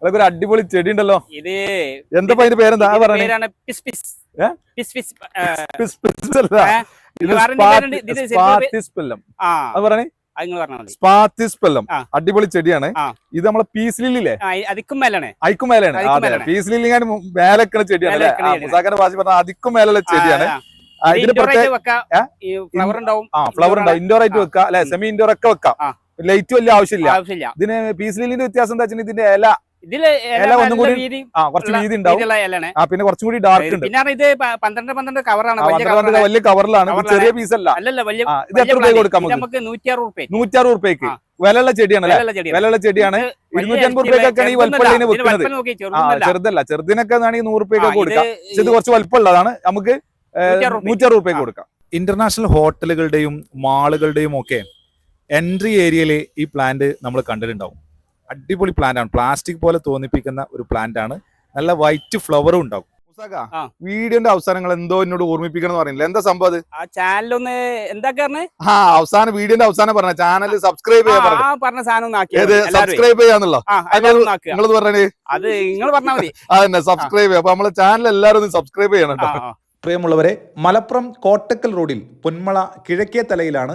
അതൊക്കെ ഒരു അടിപൊളി ചെടി ഉണ്ടല്ലോ. ഇത് എന്താ അതിന്റെ പേരെന്താ? പറയണേ. സ്പാത്തിസ്പെല്ലം. അടിപൊളി ചെടിയാണ്. ഇത് നമ്മളെ പീസ് ലില്ലില്ലേ അതിക്കും മേലാണ്. അയക്കും മേലാണ്. അതെ. പീസ് ലില്ലിങ്ങാൻ മേലക്കണ ചെടിയാണ്. മുസാഖന്റെ ഭാഷ പറഞ്ഞ അതിക്കും മേലുള്ള ചെടിയാണ്. ഇതിന് പ്രത്യേക ഫ്ലവർ ഉണ്ടാവും. ആ ഫ്ലവർ ഉണ്ടാവും. ഇൻഡോർ ആയിട്ട് വെക്കാം. അല്ലെ? സെമി ഇൻഡോർ ഒക്കെ വെക്കാം. ലൈറ്റ് വലിയ ആവശ്യമില്ല. ആവശ്യമില്ല. ഇതിന് പീസ് ലില്ലിന്റെ വ്യത്യാസം എന്താ വെച്ചാൽ ഇതിന്റെ ഇല ഇതിൽ ഇല ഒന്നും കൂടി ആ കുറച്ച് വീതി ഉണ്ടാവും. ആ പിന്നെ കുറച്ചും കൂടി ഡാർക്ക് ഉണ്ട്. പിന്നെ ഇത് പന്ത്രണ്ട് പന്ത്രണ്ട് കവറാണ് വലിയ കവറാണ് കവറിലാണ് ചെറിയ പീസ് അല്ല. അല്ലല്ല വലിയ ഇത് എത്ര രൂപ. കൊടുക്കാം നമുക്ക് നൂറ്ററുപത് റുപ്യക്ക്. വിലയുള്ള ചെടിയാണ് വിലയുള്ള ചെടിയാണ്. ഇരുന്നൂറ്റി അൻപത് റുപ്യക്കൊക്കെയാണ് ഈ വൽപ്പള്ളിനെ വെക്കുന്നത്. ചെറുതല്ല. ചെറുതിനൊക്കെ ആണെങ്കിൽ നൂറ് റുപ്യൊക്കെ കൊടുക്കാം. പക്ഷെ ഇത് കുറച്ച് വലുപ്പമുള്ളതാണ് നമുക്ക് നൂറ്റാറ് റുപ്യ. റുപ്യക്ക് കൊടുക്കാം. ഇന്റർനാഷണൽ ഹോട്ടലുകളുടെയും മാളുകളുടെയും ഒക്കെ എൻട്രി ഏരിയയിൽ ഈ പ്ലാന്റ് നമ്മൾ കണ്ടിട്ടുണ്ടാവും. അടിപൊളി പ്ലാന്റ് ആണ്. പ്ലാസ്റ്റിക് പോലെ തോന്നിപ്പിക്കുന്ന ഒരു പ്ലാന്റ് ആണ്. നല്ല വൈറ്റ് ഫ്ലവറും ഉണ്ടാവും. വീഡിയോന്റെ അവസാനങ്ങൾ എന്തോ എന്നോട് ഓർമ്മിപ്പിക്കണം പറയുന്നില്ല എന്താ സംഭവം അത്? ആ ചാനലൊന്ന് എന്താ ആ അവസാനം വീഡിയോന്റെ അവസാനം പറഞ്ഞ ചാനൽ സബ്സ്ക്രൈബ് ചെയ്യാൻ പറഞ്ഞു ആ പറഞ്ഞ സാധനം. സബ്സ്ക്രൈബ് ചെയ്യാന്നുള്ളോ? നിങ്ങളത് പറഞ്ഞേ അത് നിങ്ങൾ പറഞ്ഞാൽ മതി. അതന്നെ സബ്സ്ക്രൈബ് ചെയ്യാം. അപ്പൊ നമ്മളെ ചാനൽ എല്ലാവരും സബ്സ്ക്രൈബ് ചെയ്യണം പ്രിയമുള്ളവരെ മലപ്പുറം കോട്ടക്കൽ റോഡിൽ പൊന്മള കിഴക്കേ തലയിലാണ്